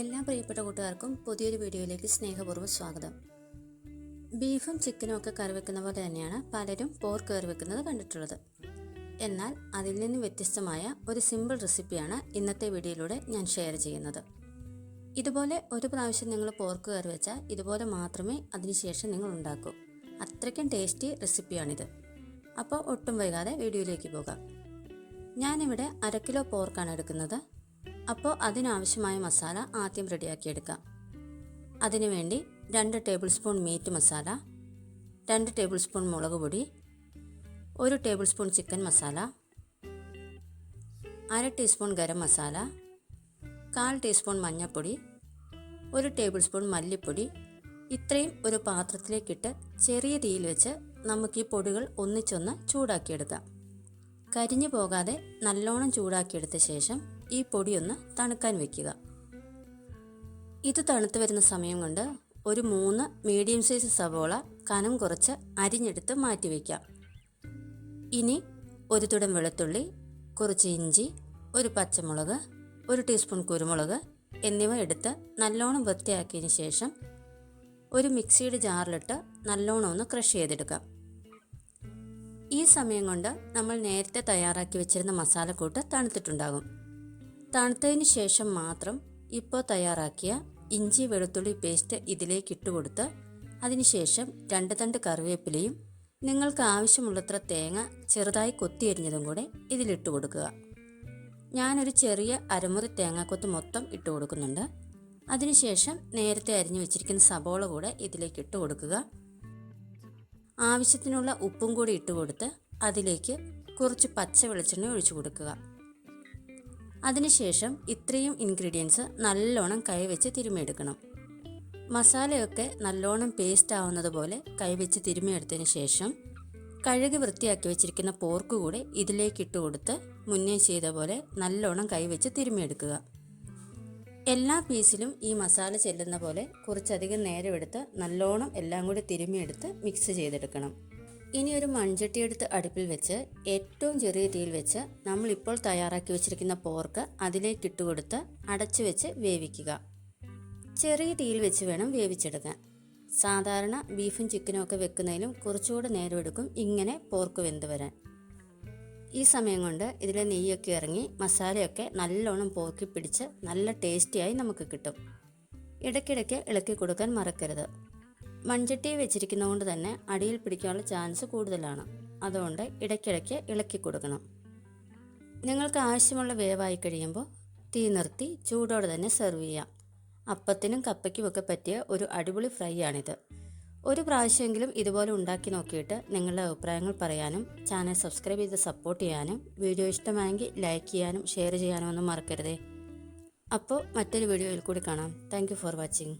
എല്ലാ പ്രിയപ്പെട്ട കൂട്ടുകാർക്കും പുതിയൊരു വീഡിയോയിലേക്ക് സ്നേഹപൂർവം സ്വാഗതം. ബീഫും ചിക്കനും ഒക്കെ കറി വെക്കുന്ന പോലെ തന്നെയാണ് പലരും പോർക്ക് കറി വെക്കുന്നത് കണ്ടിട്ടുള്ളത്. എന്നാൽ അതിൽ നിന്ന് വ്യത്യസ്തമായ ഒരു സിമ്പിൾ റെസിപ്പിയാണ് ഇന്നത്തെ വീഡിയോയിലൂടെ ഞാൻ ഷെയർ ചെയ്യുന്നത്. ഇതുപോലെ ഒരു പ്രാവശ്യം നിങ്ങൾ പോർക്ക് കറി വെച്ചാൽ ഇതുപോലെ മാത്രമേ അതിനുശേഷം നിങ്ങൾ ഉണ്ടാക്കൂ. അത്രയ്ക്കും ടേസ്റ്റി റെസിപ്പിയാണിത് അപ്പോൾ ഒട്ടും വൈകാതെ വീഡിയോയിലേക്ക് പോകാം. ഞാനിവിടെ അര കിലോ പോർക്കാണ് എടുക്കുന്നത്. അപ്പോൾ അതിനാവശ്യമായ മസാല ആദ്യം റെഡിയാക്കി എടുക്കാം. അതിനുവേണ്ടി രണ്ട് ടേബിൾ സ്പൂൺ മീറ്റ് മസാല രണ്ട് ടേബിൾ സ്പൂൺ മുളക് പൊടി ഒരു ടേബിൾ സ്പൂൺ ചിക്കൻ മസാല അര ടീസ്പൂൺ ഗരം മസാല കാൽ ടീസ്പൂൺ മഞ്ഞൾപ്പൊടി ഒരു ടേബിൾ സ്പൂൺ മല്ലിപ്പൊടി. ഇത്രയും ഒരു പാത്രത്തിലേക്കിട്ട് ചെറിയ തീയിൽ വെച്ച് നമുക്ക് ഈ പൊടികൾ ഒന്നിച്ചൊന്ന് ചൂടാക്കിയെടുക്കാം. കരിഞ്ഞു പോകാതെ നല്ലോണം ചൂടാക്കിയെടുത്ത ശേഷം ഈ പൊടിയൊന്ന് തണുക്കാൻ വെക്കുക. ഇത് തണുത്ത് വരുന്ന സമയം കൊണ്ട് ഒരു മൂന്ന് മീഡിയം സൈസ് സവോള കനം കുറച്ച് അരിഞ്ഞെടുത്ത് മാറ്റി വയ്ക്കാം ഇനി ഒരു തുടം വെളുത്തുള്ളി കുറച്ച് ഇഞ്ചി ഒരു പച്ചമുളക് ഒരു ടീസ്പൂൺ കുരുമുളക് എന്നിവ എടുത്ത് നല്ലോണം വൃത്തിയാക്കിയതിന് ശേഷം ഒരു മിക്സിയുടെ ജാറിലിട്ട് നല്ലോണം ഒന്ന് ക്രഷ് ചെയ്തെടുക്കാം. ഈ സമയം കൊണ്ട് നമ്മൾ നേരത്തെ തയ്യാറാക്കി വെച്ചിരുന്ന മസാലക്കൂട്ട് തണുത്തിട്ടുണ്ടാകും. തണുത്തതിന് ശേഷം മാത്രം ഇപ്പോൾ തയ്യാറാക്കിയ ഇഞ്ചി വെളുത്തുള്ളി പേസ്റ്റ് ഇതിലേക്ക് ഇട്ടുകൊടുത്ത് അതിനുശേഷം രണ്ട് തണ്ട് കറിവേപ്പിലയും നിങ്ങൾക്ക് ആവശ്യമുള്ളത്ര തേങ്ങ ചെറുതായി കൊത്തിയരിഞ്ഞതും കൂടെ ഇതിലിട്ട് കൊടുക്കുക. ഞാനൊരു ചെറിയ അരമുറി തേങ്ങാക്കൊത്ത് മൊത്തം ഇട്ട് കൊടുക്കുന്നുണ്ട്. അതിനുശേഷം നേരത്തെ അരിഞ്ഞു വെച്ചിരിക്കുന്ന സബോള കൂടെ ഇതിലേക്ക് ഇട്ട് കൊടുക്കുക. ആവശ്യത്തിനുള്ള ഉപ്പും കൂടി ഇട്ട് കൊടുത്ത് അതിലേക്ക് കുറച്ച് പച്ച വെളിച്ചെണ്ണ ഒഴിച്ചു കൊടുക്കുക. അതിനുശേഷം ഇത്രയും ഇൻഗ്രീഡിയൻസ് നല്ലോണം കൈവച്ച് തിരുമിയെടുക്കണം മസാലയൊക്കെ നല്ലോണം പേസ്റ്റ് ആവുന്നത് പോലെ കൈവച്ച് തിരുമിയെടുത്തതിന് ശേഷം കഴുകി വൃത്തിയാക്കി വെച്ചിരിക്കുന്ന പോർക്ക് കൂടെ ഇതിലേക്ക് ഇട്ട് കൊടുത്ത് മുന്നേ ചെയ്ത പോലെ നല്ലോണം കൈവച്ച് തിരുമിയെടുക്കുക എല്ലാ പീസിലും ഈ മസാല ചെല്ലുന്ന പോലെ കുറച്ചധികം നേരം എടുത്ത് നല്ലോണം എല്ലാം കൂടി തിരുമിയെടുത്ത് മിക്സ് ചെയ്തെടുക്കണം. ഇനി ഒരു മൺചട്ടി എടുത്ത് അടുപ്പിൽ വെച്ച് ഏറ്റവും ചെറിയ തീയിൽ വെച്ച് നമ്മളിപ്പോൾ തയ്യാറാക്കി വെച്ചിരിക്കുന്ന പോർക്ക് അതിലേക്ക് ഇട്ടുകൊടുത്ത് അടച്ചു വെച്ച് വേവിക്കുക. ചെറിയ തീയിൽ വെച്ച് വേണം വേവിച്ചെടുക്കാൻ. സാധാരണ ബീഫും ചിക്കനും ഒക്കെ വെക്കുന്നതിലും കുറച്ചുകൂടെ നേരം എടുക്കും ഇങ്ങനെ പോർക്ക് വെന്ത് വരാൻ. ഈ സമയം കൊണ്ട് ഇതിലെ നെയ്യൊക്കെ ഇറങ്ങി മസാലയൊക്കെ നല്ലോണം പോർക്കി പിടിച്ച് നല്ല ടേസ്റ്റിയായി നമുക്ക് കിട്ടും. ഇടയ്ക്കിടയ്ക്ക് ഇളക്കി കൊടുക്കാൻ മറക്കരുത്. മൺചട്ടി വെച്ചിരിക്കുന്നതുകൊണ്ട് തന്നെ അടിയിൽ പിടിക്കാനുള്ള ചാൻസ് കൂടുതലാണ്. അതുകൊണ്ട് ഇടയ്ക്കിടയ്ക്ക് ഇളക്കി കൊടുക്കണം. നിങ്ങൾക്ക് ആവശ്യമുള്ള വേവായി കഴിയുമ്പോൾ തീ നിർത്തി ചൂടോടെ തന്നെ സെർവ് ചെയ്യാം. അപ്പത്തിനും കപ്പയ്ക്കുമൊക്കെ പറ്റിയ ഒരു അടിപൊളി ഫ്രൈ ആണിത് ഒരു പ്രാവശ്യമെങ്കിലും ഇതുപോലെ ഉണ്ടാക്കി നോക്കിയിട്ട് നിങ്ങളുടെ അഭിപ്രായങ്ങൾ പറയാനും ചാനൽ സബ്സ്ക്രൈബ് ചെയ്ത് സപ്പോർട്ട് ചെയ്യാനും വീഡിയോ ഇഷ്ടമായെങ്കിൽ ലൈക്ക് ചെയ്യാനും ഷെയർ ചെയ്യാനും ഒന്നും മറക്കരുതേ. അപ്പോൾ മറ്റൊരു വീഡിയോയിൽ കൂടി കാണാം. Thank for watching